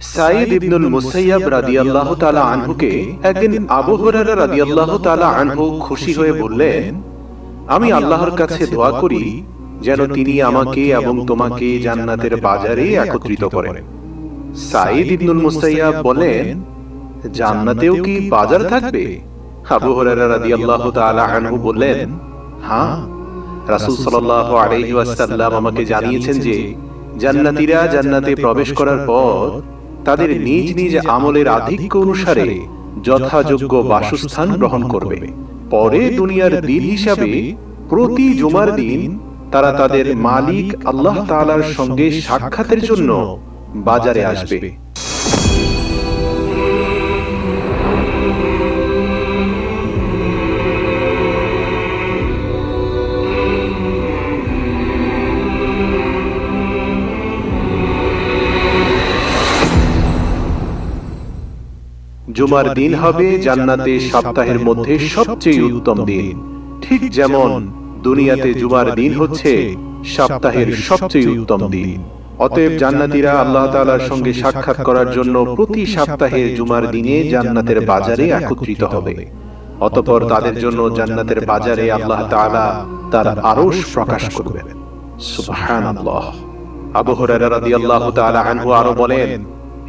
সাইদ ইবনুল মুসাইয়াব রাদিয়াল্লাহু তাআলা আনহুকে একদিন আবু হুরায়রা রাদিয়াল্লাহু তাআলা আনহু খুশি হয়ে বললেন আমি আল্লাহর কাছে দোয়া করি যেন তিনি আমাকে এবং তোমাকে জান্নাতের বাজারে একত্রিত করেন সাইদ ইবনুল মুসাইয়াব বলেন জান্নাতেও কি বাজার থাকবে? আবু হুরায়রা রাদিয়াল্লাহু তাআলা আনহু বললেন হ্যাঁ রাসূল সাল্লাল্লাহু আলাইহি ওয়াসাল্লাম আমাকে জানিয়েছেন যে জান্নাতীরা জান্নাতে প্রবেশ করার পর তাদের নিজ নিজ আমলের আধিক্য অনুসারে যথাযোগ্য বাসস্থান গ্রহণ করবে। পরে দুনিয়ার দিন হিসাবে প্রতি জুমার দিন তারা তাদের মালিক আল্লাহ তালার সঙ্গে সাক্ষাতের জন্য বাজারে আসবে। জুমার দিন হবে জান্নাতে সপ্তাহের মধ্যে সবচেয়ে উত্তম দিন। ঠিক যেমন দুনিয়াতে জুমার দিন হচ্ছে সপ্তাহের সবচেয়ে উত্তম দিন। অতএব জান্নাতীরা আল্লাহ তাআলার সঙ্গে সাক্ষাৎ করার জন্য প্রতি সপ্তাহে জুমার দিনে জান্নাতের বাজারে একত্রিত হবে। অতঃপর তাদের জন্য জান্নাতের বাজারে আল্লাহ তাআলা তার আরশ প্রকাশ করবেন। সুবহানাল্লাহ। আবু হুরায়রা রাদিয়াল্লাহু তাআলা আনহু আরও বলেন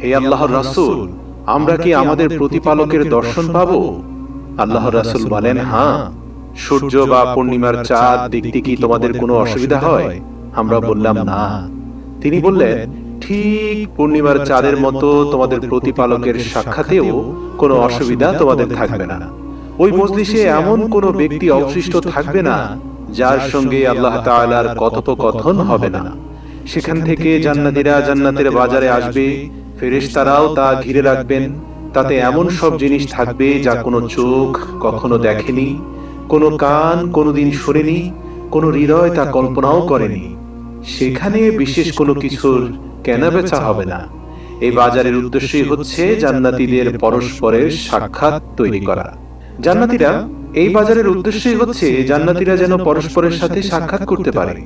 হে আল্লাহর রাসূল আমরা কি আমাদের প্রতিপালকের দর্শন পাব? আল্লাহর রাসূল বলেন হ্যাঁ সূর্য বা পূর্ণিমার চাঁদ দেখতে কি তোমাদের কোনো অসুবিধা হয়? আমরা বললাম না। তিনি বললেন ঠিক পূর্ণিমার চাঁদের মতো তোমাদের প্রতিপালকের সাক্ষাতেও কোনো অসুবিধা তোমাদের থাকবে না। ওই মজলিসে এমন কোনো ব্যক্তি অবশিষ্ট থাকবে না যার সঙ্গে আল্লাহ তাআলার কথোপকথন হবে না। সেখান থেকে জান্নাতীরা জান্নাতের বাজারে আসবে ফেরেশতারাও তা ঘিরে রাখবেন। তাতে এমন সব জিনিস থাকবে যা কোনো চোখ কখনো দেখেনি, কোনো কান কোনোদিন শোনেনি, কোনো হৃদয় তা কল্পনাও করেনি। সেখানে বিশেষ কোনো কিছুর কেনাবেচা হবে না। এই বাজারের উদ্দেশ্যই হচ্ছে জান্নাতীদের পরস্পরের সাক্ষাৎ তৈরি করা। জান্নাতীরা, এই বাজারের উদ্দেশ্যই হচ্ছে জান্নাতীরা যেন পরস্পরের সাথে সাক্ষাৎ করতে পারে।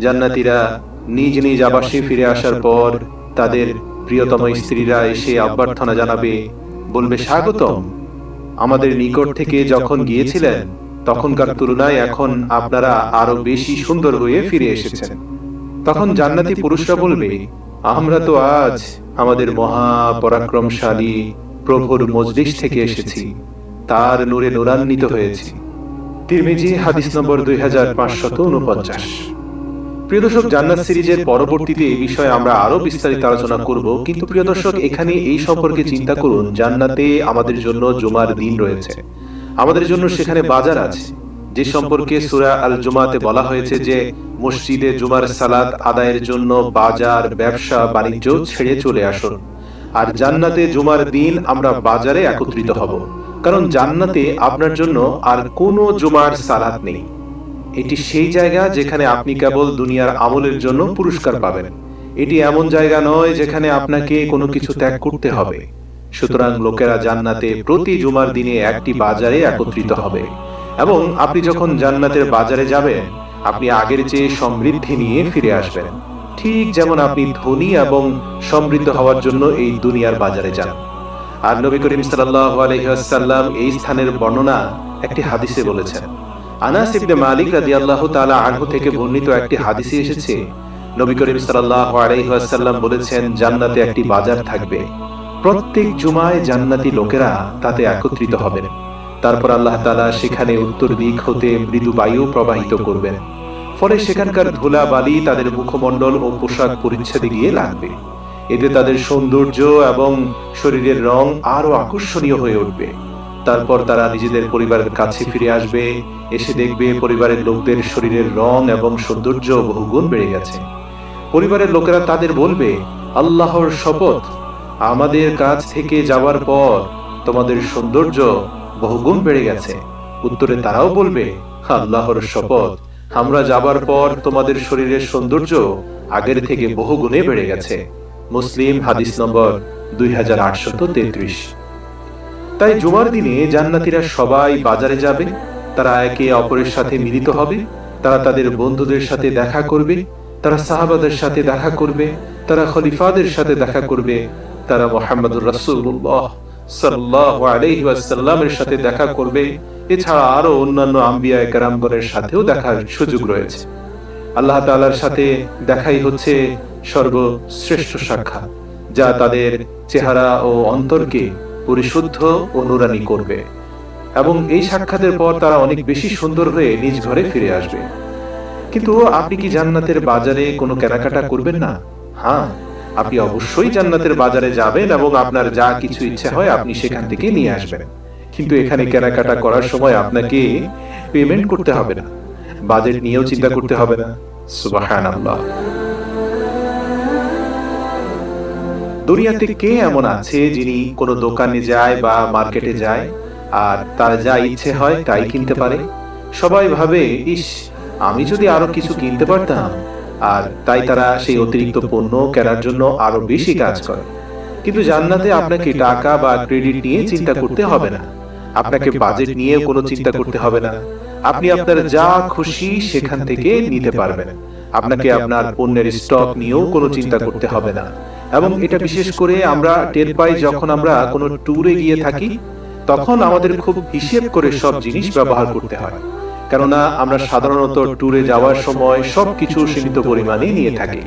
জান্নাতীরা নিজ নিজ আবাসে ফিরে আসার পর তাদের প্রিয়তম স্ত্রীরা এসে অভ্যর্থনা জানাবে, বলবে, স্বাগতম। আমাদের নিকট থেকে যখন গিয়েছিলেন, তখনকার তুলনায় এখন আপনারা আরও বেশি সুন্দর হয়ে ফিরে এসেছেন। তখন জান্নাতি পুরুষরা বলবে, আমরা তো আজ আমাদের মহা পরাক্রমশালী প্রভুর মজলিস থেকে এসেছি, তার নূরে নূরান্বিত হয়েছি। তিরমিজি হাদিস নম্বর দুই হাজার পাঁচশত উনপঞ্চাশ প্রিয় দর্শক, জান্নাত সিরিজের পরবর্তীতে এই বিষয়ে আমরা আরও বিস্তারিত আলোচনা করব। কিন্তু প্রিয় দর্শক, এখানে এই সম্পর্কে চিন্তা করুন, জান্নাতে আমাদের জন্য জুমার দিন রয়েছে। আমাদের জন্য সেখানে বাজার আছে। যে সম্পর্কে সুরা আল জুমাতে বলা হয়েছে যে, মসজিদে জুমার সালাত আদায়ের জন্য বাজার, ব্যবসা, বাণিজ্য ছেড়ে চলে আসুন। আর জান্নাতে জুমার দিন আমরা বাজারে একত্রিত হব। কারণ জান্নাতে আপনার জন্য আর কোনো জুমার সালাত নেই। এটি সেই জায়গা যেখানে আপনি কেবল দুনিয়ার আমলের জন্য পুরস্কার পাবেন। এটি এমন জায়গা নয় যেখানে আপনাকে কোনো কিছু ত্যাগ করতে হবে। সুতরাং লোকেরা জান্নাতে প্রতি জুমার দিনে একটি বাজারে একত্রিত হবে। এবং আপনি যখন জান্নাতের বাজারে যাবেন, আপনি আগের চেয়ে সমৃদ্ধি নিয়ে ফিরে আসবেন। ঠিক যেমন আপনি ধনী এবং সমৃদ্ধ হওয়ার জন্য এই দুনিয়ার বাজারে যান। আর নবী করিম সাল্লাল্লাহু আলাইহি এই স্থানের বর্ণনা একটি হাদিসে বলেছেন। আনাস ইবনে মালিক রাদিয়াল্লাহু তাআলা আনহু থেকে বর্ণিত একটি হাদিসে এসেছে। নবী করিম সাল্লাল্লাহু আলাইহি ওয়াসাল্লাম বলেছেন জান্নাতে একটি বাজার থাকবে। প্রত্যেক জুমায় জান্নাতি লোকেরা তাতে একত্রিত হবেন। তারপর আল্লাহ তাআলা সেখানে উত্তর দিক হতে মৃদু বায়ু প্রবাহিত করবেন। ফলে সেখানকার ধুলা বালি তাদের মুখমণ্ডল ও পোশাক পরিচ্ছদে গিয়ে লাগবে। এতে তাদের সৌন্দর্য এবং শরীরের রং আরও আকর্ষণীয় হয়ে উঠবে। তারপর তারা নিজেদের পরিবারের কাছে ফিরে আসবে, এসে দেখবে পরিবারের লোকদের শরীরের রং এবং সৌন্দর্য বহুগুণ বেড়ে গেছে। পরিবারের লোকেরা তাদের বলবে, আল্লাহর শপথ, আমাদের কাছ থেকে যাওয়ার পর তোমাদের সৌন্দর্য বহুগুণ বেড়ে গেছে। উত্তরে তারাও বলবে, আল্লাহর শপথ, আমরা যাবার পর তোমাদের শরীরের সৌন্দর্য আগের থেকে বহুগুণে বেড়ে গেছে। মুসলিম হাদিস নম্বর দুই হাজার আটশত তেত্রিশ। তাই জুমার দিনে জান্নাতীরা সবাই বাজারে যাবে, তারা একে অপরের সাথে মিলিত হবে, তারা তাদের বন্ধুদের সাথে দেখা করবে, তারা সাহাবাদের সাথে দেখা করবে, তারা খলিফাদের সাথে দেখা করবে, তারা মোহাম্মদুর রাসূলুল্লাহ সাল্লাল্লাহু আলাইহি সাথে দেখা করবে। এছাড়া আরও অন্যান্য আম্বিয়া সাথেও দেখার সুযোগ রয়েছে। আল্লাহ তাআলার সাথে দেখাই হচ্ছে সর্বশ্রেষ্ঠ সাক্ষাৎ, যা তাদের চেহারা ও অন্তরকে পরিশুদ্ধ ও নুরানি করবে। এবং এই সাক্ষাতের পর তারা অনেক বেশি সুন্দর হয়ে নিজ ঘরে ফিরে আসবে। কিন্তু আপনি কি জান্নাতের বাজারে কোনো কেনাকাটা করবেন না? হ্যাঁ আপনি অবশ্যই জান্নাতের বাজারে যাবেন এবং আপনার যা কিছু ইচ্ছে হয় আপনি সেখান থেকে নিয়ে আসবেন। কিন্তু এখানে কেনাকাটা করার সময় আপনাকে পেমেন্ট করতে হবে না। বাজেট নিয়েও চিন্তা করতে হবে না। সুবহানাল্লাহ। দুনিয়াতে কে এমন আছে যিনি কোনো দোকানে যায় বা মার্কেটে যায়? আর তার যা ইচ্ছে হয় তাই কিনতে পারে? সবাই ভাবে, ইস, আমি যদি আরও কিছু কিনতে পারতাম। আর তাই তারা সেই অতিরিক্ত পণ্য কেনার জন্য আরও বেশি কাজ করে। কিন্তু জান্নাতে আপনাকে টাকা বা ক্রেডিট নিয়ে চিন্তা করতে হবে না। আপনাকে বাজেট নিয়ে কোনো চিন্তা করতে হবে না। আপনি আপনার যা খুশি সেখান থেকে নিতে পারবেন। আপনাকে আপনার পণ্যের স্টক নিয়েও কোনো চিন্তা করতে হবে না। এবং এটা বিশেষ করে আমরা টের পাই যখন আমরা কোনো ট্যুরে গিয়ে থাকি তখন আমাদের খুব হিসেব করে সব জিনিস ব্যবহার করতে হয়। কেননা আমরা সাধারণত ট্যুরে যাওয়ার সময় সবকিছু সীমিত পরিমাণে নিয়ে থাকি।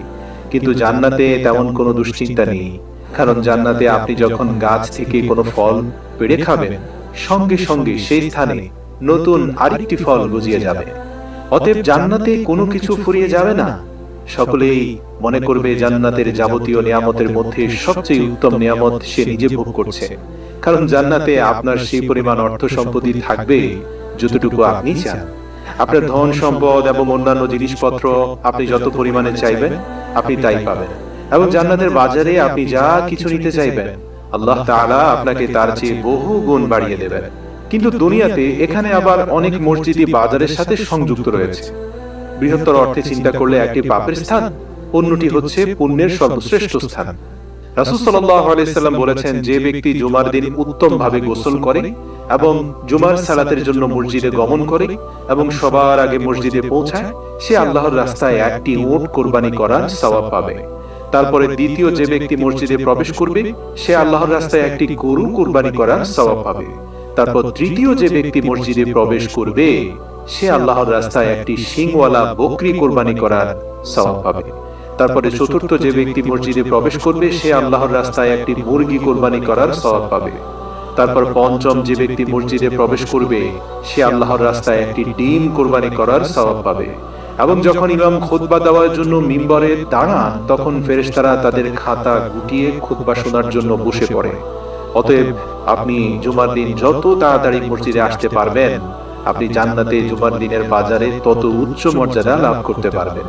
কিন্তু জান্নাতে তেমন কোনো দুশ্চিন্তা নেই। কারণ জান্নাতে আপনি যখন গাছ থেকে কোনো ফল পেড়ে খাবেন সঙ্গে সঙ্গে সেই স্থানে নতুন আরেকটি ফল গজিয়ে যাবে। অতএব জান্নাতে কোনো কিছু ফুরিয়ে যাবে না সকলেই মনে করবে জান্নাতের যাবতীয় নিয়ামতের মধ্যে সবচেয়ে উত্তম নিয়ামত সে নিজে ভোগ করছে। কারণ জান্নাতে আপনার সেই পরিমাণ অর্থ সম্পত্তি থাকবে যতটুকু আপনি চান। আপনার ধন সম্পদ এবং অন্যান্য জিনিসপত্র আপনি যত পরিমাণে চাইবেন আপনি তাই পাবেন। এবং জান্নাতের বাজারে আপনি যা কিছু নিতে চাইবেন আল্লাহ তাআলা আপনাকে তার চেয়ে বহু গুণ বাড়িয়ে দেবেন। কিন্তু দুনিয়াতে এখানে আবার অনেক মসজিদই বাজারের সাথে সংযুক্ত রয়েছে বৃহত্তর অর্থে চিন্তা করলে একটি পাপের স্থান অন্যটি হচ্ছে পুণ্যের সর্বশ্রেষ্ঠ স্থান। রাসূল আলাইহি বলেছেন যে ব্যক্তি জুমার দিন উত্তমভাবে গোসল করে এবং জুমার সালাতের জন্য মসজিদে গমন করে এবং সবার আগে মসজিদে পৌঁছায় সে আল্লাহর রাস্তায় একটি উট কোরবানি করার সওয়াব পাবে। তারপরে দ্বিতীয় যে ব্যক্তি মসজিদে প্রবেশ করবে সে আল্লাহর রাস্তায় একটি গরু কোরবানি করার সওয়াব পাবে। তারপর তৃতীয় যে ব্যক্তি মসজিদে প্রবেশ করবে সে আল্লাহর রাস্তায় একটি সিংওয়ালা বকরি কোরবানি করার সওয়াব পাবে। তারপরে চতুর্থ যে ব্যক্তি মসজিদে প্রবেশ করবে সে আল্লাহর রাস্তায় একটি মুরগি কোরবানি করার সওয়াব পাবে। তারপর পঞ্চম যে ব্যক্তি মসজিদে প্রবেশ করবে সে আল্লাহর রাস্তায় একটি ডিম কোরবানি করার সওয়াব পাবে। এবং যখন ইমাম খুতবা দেওয়ার জন্য মিম্বরে দাঁড়ান তখন ফেরেশতারা তাদের খাতা গুটিয়ে খুতবা শোনার জন্য বসে পড়ে অতএব আপনি জুমার দিন যত তাড়াতাড়ি মসজিদে আসতে পারবেন আপনি জান্নাতে জুমার দিনের বাজারে তত উচ্চ মর্যাদা লাভ করতে পারবেন।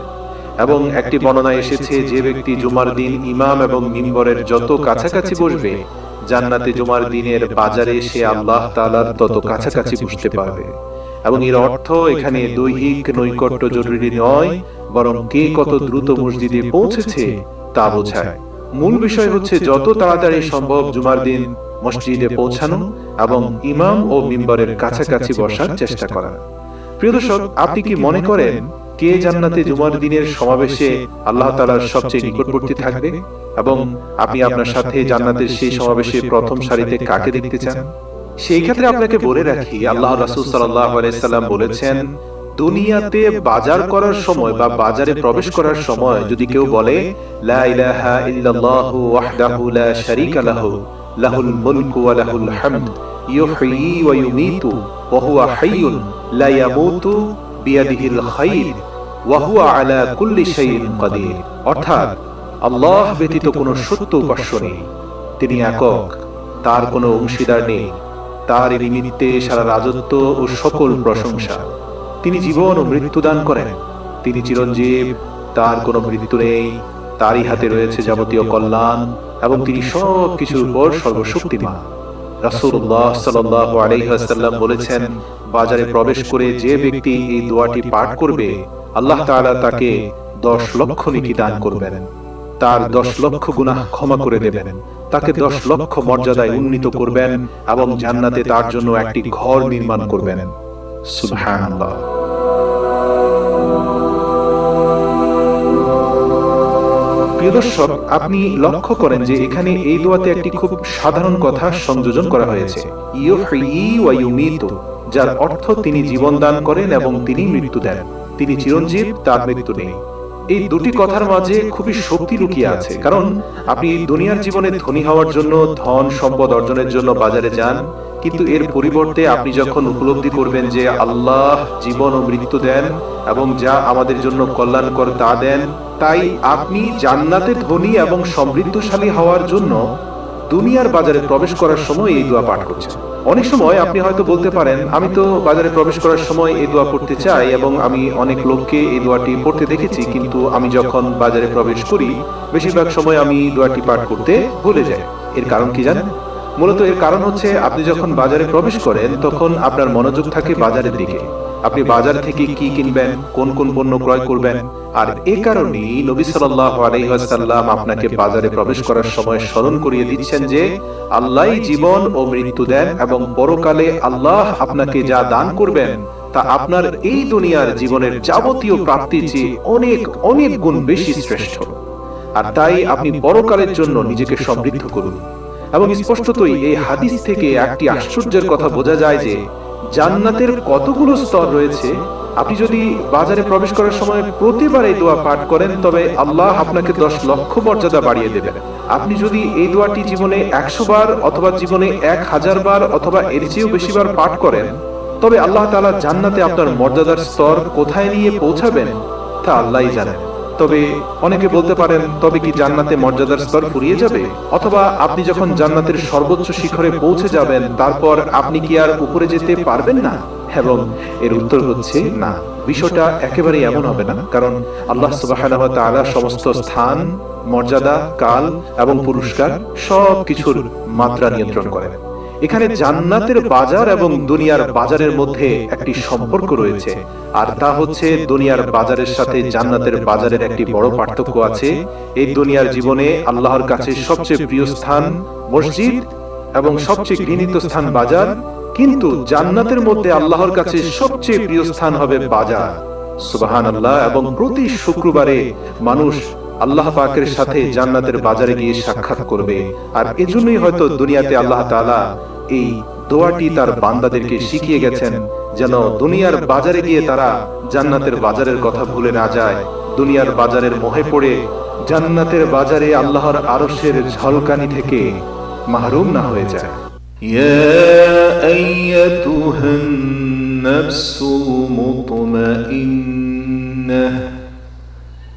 এবং একটি বর্ণনা এসেছে যে ব্যক্তি জুমার দিন ইমাম এবং মিম্বরের যত কাছাকাছি বসবে জান্নাতে জুমার দিনের বাজারে সে আল্লাহ তাআলার তত কাছাকাছি বসতে পারবে। এবং এর অর্থ এখানে দৈহিক নৈকট্য জরুরি নয় বরং কে কত দ্রুত মসজিদে পৌঁছেছে তা বোঝায় মূল বিষয় হচ্ছে যত তাড়াতাড়ি সম্ভব জুমার দিন মসজিদে পৌঁছানো এবং ইমাম ও মিম্বরের কাছাকাছি বসার চেষ্টা করা। প্রিয় দর্শক, আপনি কি মনে করেন কে জান্নাতে জুমার দিনের সমাবেশে আল্লাহ তাআলার সবচেয়ে নিকটবর্তী থাকবে? এবং আপনি আপনার সাথে জান্নাতের সেই সমাবেশে প্রথম সারিতে কাকে দেখতে চান? সেই ক্ষেত্রে আপনাকে বলে রাখি, আল্লাহ রাসূল সাল্লাল্লাহু আলাইহি সাল্লাম বলেছেন দুনিয়াতে বাজার করার সময় বা বাজারে প্রবেশ করার সময় যদি কেউ বলে, লা ইলাহা ওয়াহদাহু লা শারীকা লাহু, লাহুল মুলকু ওয়া লাহুল হামদ, ইউহয়ী ওয়া ইউমীতু, ওয়া হুয়া হাইয়ুন, লা বিয়াদিহিল খায়র ওয়া হুয়া আলা কুল্লি শাইইন কাদির। অর্থাৎ, আল্লাহ ব্যতীত কোনো সত্য উপাস্য নেই। তিনি একক, তার কোনো অংশীদার নেই। তার নিমিত্তে সারা রাজত্ব ও সকল প্রশংসা। তিনি জীবন ও মৃত্যু দান করেন। তিনি চিরঞ্জীব, তার কোনো মৃত্যু নেই, তারই হাতে রয়েছে যাবতীয় কল্যাণ এবং তিনি সব কিছুর উপর সর্বশক্তিমান। রাসূলুল্লাহ সাল্লাল্লাহু আলাইহি ওয়াসাল্লাম বলেছেন, বাজারে প্রবেশ করে যে ব্যক্তি এই দোয়াটি পাঠ করবে, আল্লাহ তাআলা তাকে দশ লক্ষ নেকি দান করবেন। তার দশ লক্ষ গুনাহ ক্ষমা করে দেবেন। তাকে দশ লক্ষ মর্যাদায় উন্নীত করবেন এবং জান্নাতে তার জন্য একটি ঘর নির্মাণ করবেন। সুবহানাল্লাহ। প্রিয় দর্শক আপনি লক্ষ্য করেন যে এখানে এই দোয়াতে একটি খুব সাধারণ কথা সংযোজন করা হয়েছে। যার অর্থ তিনি জীবন দান করেন এবং তিনি মৃত্যু দেন। তিনি চিরঞ্জীব, তার মৃত্যু নেই। এই দুটি কথার মাঝে খুবই শক্তি লুকিয়ে আছে, কারণ আপনি দুনিয়ার জীবনে ধনী হওয়ার জন্য ধন সম্পদ অর্জনের জন্য বাজারে যান কিন্তু এর পরিবর্তে আপনি যখন উপলব্ধি করবেন যে আল্লাহ জীবন ও মৃত্যু দেন এবং যা আমাদের জন্য কল্যাণকর তা দেন তাই আপনি জান্নাতে ধনী এবং সমৃদ্ধশালী হওয়ার জন্য দুনিয়ার বাজারে প্রবেশ করার সময় এই দোয়া পাঠ করছেন। অনেক সময় আপনি হয়তো বলতে পারেন আমি তো বাজারে প্রবেশ করার সময় এই দোয়া পড়তে চাই এবং আমি অনেক লোককে এই দোয়াটি পড়তে দেখেছি কিন্তু আমি যখন বাজারে প্রবেশ করি বেশিরভাগ সময় আমি দোয়াটি পাঠ করতে ভুলে যাই এর কারণ কি জানেন মূলত এর কারণ হচ্ছে আপনি যখন বাজারে প্রবেশ করেন, তখন আপনার মনোযোগ থাকে বাজারের দিকে। আপনি বাজার থেকে কি কিনবেন, কোন কোন পণ্য ক্রয় করবেন, আর এ কারণেই নবী সাল্লাল্লাহু আলাইহি আপনাকে বাজারে প্রবেশ করার সময় স্মরণ করিয়ে দিচ্ছেন যে আল্লাহই জীবন ও মৃত্যু দেন এবং পরকালে আল্লাহ আপনাকে যা দান করবেন, তা আপনার এই দুনিয়ার জীবনের যাবতীয় প্রাপ্তির চেয়ে অনেক অনেক গুণ বেশি শ্রেষ্ঠ। আর তাই আপনি পরকালের জন্য নিজেকে সমৃদ্ধ করুন। এবং স্পষ্টতই এই হাদিস থেকে একটি আশ্চর্যের কথা বোঝা যায় যে জান্নাতের কতগুলো স্তর রয়েছে। আপনি যদি বাজারে প্রবেশ করার সময় প্রতিবার এই দোয়া পাঠ করেন, তবে আল্লাহ আপনাকে দশ লক্ষ মর্যাদা বাড়িয়ে দেবেন। আপনি যদি এই দোয়াটি জীবনে একশো বার অথবা জীবনে এক হাজার বার অথবা এর চেয়েও বেশি বার পাঠ করেন, তবে আল্লাহ তাআলা জান্নাতে আপনার মর্যাদার স্তর কোথায় নিয়ে পৌঁছাবেন, তা আল্লাহই জানেন। তবে অনেকে বলতে পারেন, তবে কি জান্নাতে মর্যাদার স্তর ফুরিয়ে যাবে? অথবা আপনি যখন জান্নাতের সর্বোচ্চ শিখরে পৌঁছে যাবেন, তারপর আপনি কি আর উপরে যেতে পারবেন না? এবং এর উত্তর হচ্ছে না। বিষয়টা একেবারে এমন হবে না, কারণ আল্লাহ তাআলা সমস্ত স্থান, মর্যাদা, কাল এবং পুরস্কার সব কিছুর মাত্রা নিয়ন্ত্রণ করেন। এখানে জান্নাতের বাজার এবং দুনিয়ার বাজারের মধ্যে একটি সম্পর্ক রয়েছে। আর তা হচ্ছে দুনিয়ার বাজারের সাথে জান্নাতের বাজারের একটি বড় পার্থক্য আছে। এই দুনিয়ার জীবনে আল্লাহর কাছে সবচেয়ে প্রিয় স্থান মসজিদ এবং সবচেয়ে ঘৃণিত স্থান বাজার। কিন্তু জান্নাতের মধ্যে আল্লাহর কাছে সবচেয়ে প্রিয় স্থান হবে বাজার। সুবাহান আল্লাহ এবং প্রতি শুক্রবারে মানুষ আল্লাহ পাকের সাথে জান্নাতের বাজারে গিয়ে সাক্ষাৎ করবে। আর এজন্যই হয়তো দুনিয়াতে আল্লাহ তালা এই দোয়াটি তার বান্দাদেরকে শিখিয়ে গেছেন যেন দুনিয়ার বাজারে গিয়ে তারা জান্নাতের বাজারের কথা ভুলে না যায়। দুনিয়ার বাজারের মোহে পড়ে জান্নাতের বাজারে আল্লাহর আরসের ঝলকানি থেকে মাহরুম না হয়ে যায়। ইয়া